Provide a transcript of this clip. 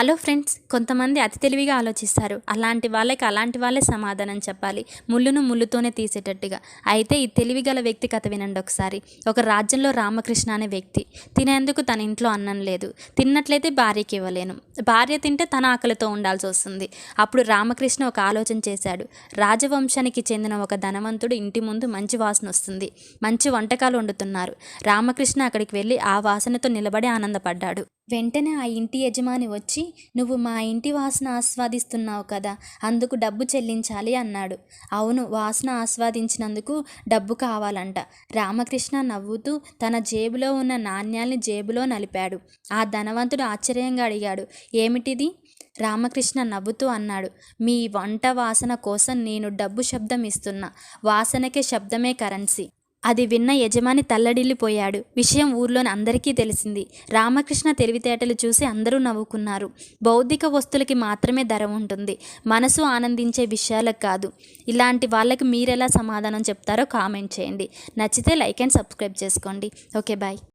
Hello friends కొంతమంది అతి తెలివిగా ఆలోచిస్తారు. అలాంటి వాళ్ళకి అలాంటి వాళ్ళే సమాధానం చెప్పాలి. ముళ్ళును ముళ్ళుతోనే తీసేటట్టుగా. అయితే ఈ తెలివి గల వ్యక్తి కథ వినండి ఒకసారి. ఒక రాజ్యంలో రామకృష్ణ అనే వ్యక్తి తినేందుకు తన ఇంట్లో అన్నం లేదు. తిన్నట్లయితే భార్యకి ఇవ్వలేను. భార్య తింటే తన ఆకలితో ఉండాల్సి వస్తుంది. అప్పుడు రామకృష్ణ ఒక ఆలోచన చేశాడు. రాజవంశానికి చెందిన ఒక ధనవంతుడు ఇంటి ముందు మంచి వాసన వస్తుంది. మంచి వంటకాలు వండుతున్నారు. రామకృష్ణ అక్కడికి వెళ్ళి ఆ వాసనతో నిలబడి ఆనందపడ్డాడు. వెంటనే ఆ ఇంటి యజమాని వచ్చి నువ్వు మా ఇంటి వాసన ఆస్వాదిస్తున్నావు కదా అందుకు డబ్బు చెల్లించాలి అన్నాడు. అవును వాసన ఆస్వాదించినందుకు డబ్బు కావాలంట. రామకృష్ణ నవ్వుతూ తన జేబులో ఉన్న నాణ్యాల్ని జేబులో నలిపాడు. ఆ ధనవంతుడు ఆశ్చర్యంగా అడిగాడు ఏమిటిది? రామకృష్ణ నవ్వుతూ అన్నాడు మీ వంట వాసన కోసం నేను డబ్బు శబ్దం ఇస్తున్నా. వాసనకే శబ్దమే కరెన్సీ. అది విన్న యజమాని తల్లడిల్లిపోయాడు. విషయం ఊర్లోని అందరికీ తెలిసింది. రామకృష్ణ తెలివితేటలు చూసి అందరూ నవ్వుకున్నారు. బౌద్ధిక వస్తువులకి మాత్రమే ధర ఉంటుంది. మనసు ఆనందించే విషయాలకు కాదు. ఇలాంటి వాళ్ళకి మీరెలా సమాధానం చెప్తారో కామెంట్ చేయండి. నచ్చితే లైక్ అండ్ సబ్స్క్రైబ్ చేసుకోండి. Okay bye.